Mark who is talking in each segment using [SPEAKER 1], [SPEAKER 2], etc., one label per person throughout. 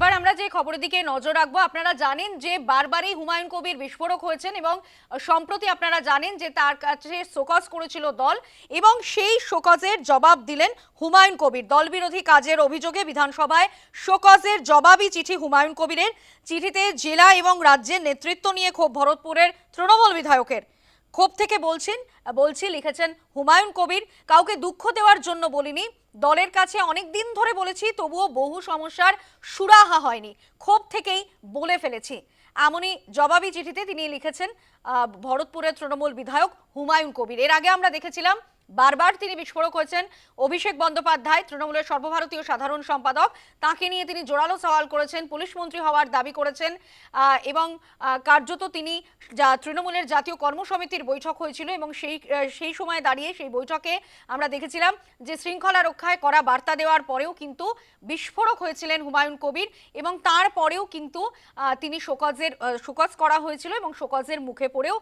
[SPEAKER 1] এবার আমরা যে খবরের দিকে নজর রাখব, আপনারা জানেন যে বারবারই হুমায়ুন কবির বিস্ফোরক হয়েছেন এবং সম্প্রতি আপনারা জানেন যে তার কাছে শোকজ করেছিল দল এবং সেই শোকজের জবাব দিলেন হুমায়ুন কবির। দল বিরোধী কাজের অভিযোগে বিধানসভায় শোকজের জবাবই চিঠি হুমায়ুন কবিরের। চিঠিতে জেলা এবং রাজ্যের নেতৃত্ব নিয়ে ক্ষোভ, ভরতপুরের তৃণমূল বিধায়কের। ক্ষোভ থেকে বলছেন, বলছি, লিখেছেন, হুমায়ুন কবির কাউকে দুঃখ দেওয়ার জন্য বলিনি। দলের কাছে অনেক দিন ধরে বলেছি, তবুও বহু সমস্যার সুরাহা হয়নি। ক্ষোভ থেকেই বলে ফেলেছি। এমনই জবাবি চিঠিতে তিনি লিখেছেন ভরতপুরের তৃণমূল বিধায়ক হুমায়ুন কবির। এর আগে আমরা দেখেছিলাম বারবার তিনি বিস্ফোরক হয়েছেন। অভিষেক বন্দ্যোপাধ্যায়, তৃণমূলের সর্বভারতীয় সাধারণ সম্পাদক, তাকে নিয়ে তিনি জোরালো সওয়াল করেছেন, পুলিশ মন্ত্রী হওয়ার দাবি করেছেন এবং কার্যত তিনি যা তৃণমূলের জাতীয় কর্মসমিতির বৈঠক হয়েছিল এবং সেই সেই সময় দাঁড়িয়ে সেই বৈঠকে আমরা দেখেছিলাম যে শৃঙ্খলা রক্ষায় করা বার্তা দেওয়ার পরেও কিন্তু বিস্ফোরক হয়েছিলেন হুমায়ুন কবির এবং তারপরেও কিন্তু তিনি শোকজের শোকজ করা হয়েছিল এবং শোকজের মুখে পড়েও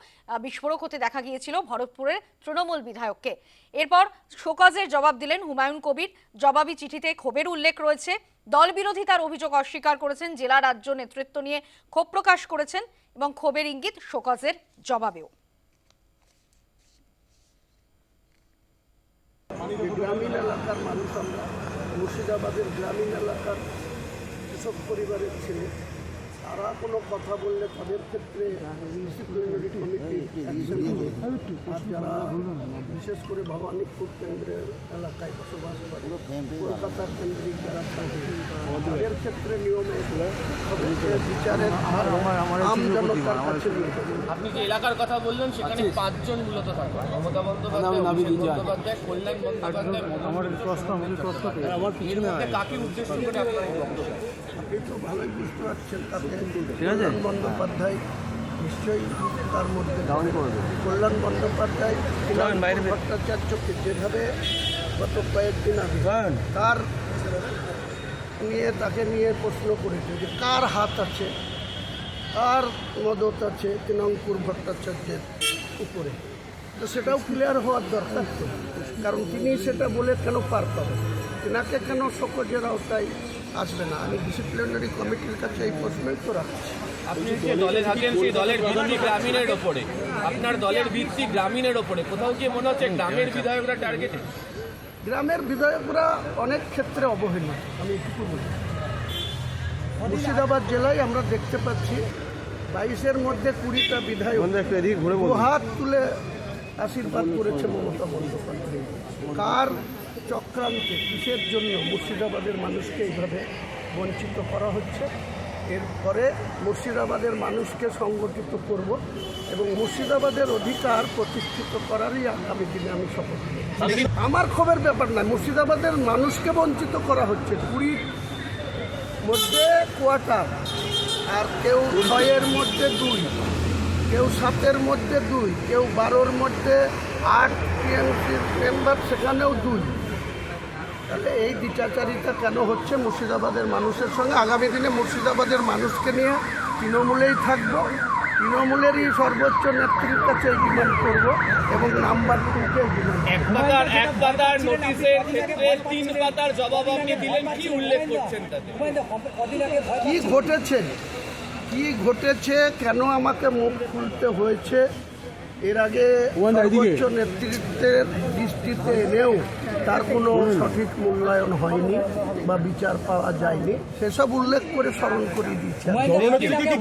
[SPEAKER 1] বিস্ফোরক হতে দেখা গিয়েছিল ভরতপুরের তৃণমূল বিধায়ককে। এরপর শোকজের জবাব দিলেন হুমায়ুন কবির। জবাবি চিঠিতে ক্ষোভের উল্লেখ রয়েছে। দল বিরোধিতার অভিযোগ অস্বীকার করেছেন, জেলা রাজ্য নেতৃত্ব নিয়ে ক্ষোভ প্রকাশ করেছেন এবং ক্ষোভের ইঙ্গিত শোকজের জবাবেও।
[SPEAKER 2] গ্রামীণ এলাকার মানুষ আমরা। মুর্শিদাবাদের গ্রামীণ এলাকার কৃষক পরিবারের ছেলে। তারা কোনো কথা বললে তাদের ক্ষেত্রে কমিটি যারা বিশেষ করে ভবানীপুর কেন্দ্রের এলাকায় বসবাস করে কলকাতার কেন্দ্রিক যারা তাদের ক্ষেত্রে নিয়মে বিচারের আম জনতার কাছে
[SPEAKER 3] আপনি যে এলাকার কথা বললেন সেখানে পাঁচজন মূলত থাকে মমতা বন্দ্যোপাধ্যায় অভিষেক বন্দ্যোপাধ্যায় কল্যাণ বন্দ্যোপাধ্যায় আমার এর কাকে উদ্দেশ্য করে আপনার বক্তব্য
[SPEAKER 2] আপনি তো ভালোই বুঝতে পারছেন তাতে কল্যাণ বন্দ্যোপাধ্যায় নিশ্চয়ই তার মধ্যে কল্যাণ বন্দ্যোপাধ্যায় কল্যাণ ভট্টাচার্যকে যেভাবে গত কয়েকদিন আগে তার নিয়ে তাকে নিয়ে প্রশ্ন করেছে যে কার হাত আছে? কার মদত আছে তৃণঙ্কুর ভট্টাচার্যের উপরে? তো সেটাও ক্লিয়ার হওয়ার দরকার তো। কারণ তিনি সেটা বলে কেন পার পাবেন? তেনাকে কেন সকজের আওতায় আসবে না। আমি ডিসিপ্লিনারি কমিটির কাছে এই প্রশ্নই তো রাখছি।
[SPEAKER 3] আপনি যে দলে থাকেন সেই দলের ভিত্তি গ্রামীণের ওপরে। আপনার দলের ভিত্তি গ্রামীণের ওপরে। কোথাও গিয়ে মনে হচ্ছে গ্রামের বিধায়করা টার্গেটে
[SPEAKER 2] গ্রামের বিধায়করা অনেক ক্ষেত্রে অবহেলিত আমি এটুকু বলি। মুর্শিদাবাদ জেলায় আমরা দেখতে পাচ্ছি বাইশের মধ্যে কুড়িটা বিধায়ক হাত তুলে আশীর্বাদ করেছে মমতা বন্দ্যোপাধ্যায়। কার চক্রান্তে কিসের জন্য মুর্শিদাবাদের মানুষকে এইভাবে বঞ্চিত করা হচ্ছে? এরপরে মুর্শিদাবাদের মানুষকে সংগঠিত করব এবং মুর্শিদাবাদের অধিকার প্রতিষ্ঠিত করারই আগামী দিনে আমি শপথ আমার খবর ব্যাপার না মুর্শিদাবাদের মানুষকে বঞ্চিত করা হচ্ছে। কুড়ি মধ্যে কোয়ার্টার আর কেউ ছয়ের মধ্যে দুই, কেউ সাতের মধ্যে দুই, কেউ বারোর মধ্যে আট টিএমসির মেম্বার, সেখানেও দুই। তাহলে এই দ্বিচাচারিতা কেন হচ্ছে? মুর্শিদাবাদের মানুষের সঙ্গে আগামী দিনে মুর্শিদাবাদের মানুষকে নিয়ে তৃণমূলেই থাকব। তৃণমূলেরই সর্বোচ্চ নেত্রীর কাছে ডিমান্ড করব এবং নাম্বার টুকে
[SPEAKER 3] এক পাতার এক পাতার নোটিশের ক্ষেত্রে তিন পাতার জবাব আপনি দিলেন। কি উল্লেখ করছেন
[SPEAKER 2] কি ঘটেছে? কি ঘটেছে? কেন আমাকে মুখ খুলতে হয়েছে? এর আগে সর্বোচ্চ নেতৃত্বের দৃষ্টিতে এনেও তার কোনো সঠিক মূল্যায়ন হয়নি বা বিচার পাওয়া যায়নি। সেসব উল্লেখ করে স্মরণ করিয়ে দিচ্ছে
[SPEAKER 4] জানিয়ে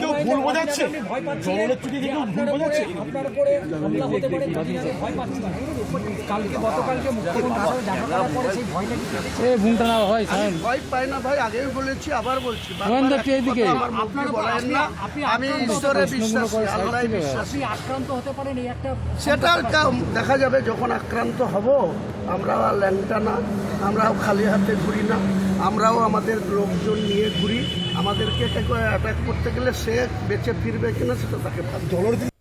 [SPEAKER 4] ভয়?
[SPEAKER 2] আমি না ভাই আগেও বলেছি আবার বলছি। আমার মুখে বলেন না। আমি ঈশ্বরে বিশ্বাসী আল্লাহ বিশ্বাসী।
[SPEAKER 4] আক্রান্ত হতে পারেন
[SPEAKER 2] সেটা দেখা যাবে যখন আক্রান্ত হব আমরাও ল্যাংটা না আমরাও খালি হাতে ঘুরি না আমরাও আমাদের লোকজন নিয়ে ঘুরি আমাদেরকে অ্যাটাক করতে গেলে সে বেঁচে ফিরবে কিনা সেটা তাকে।
[SPEAKER 5] জননেত্রী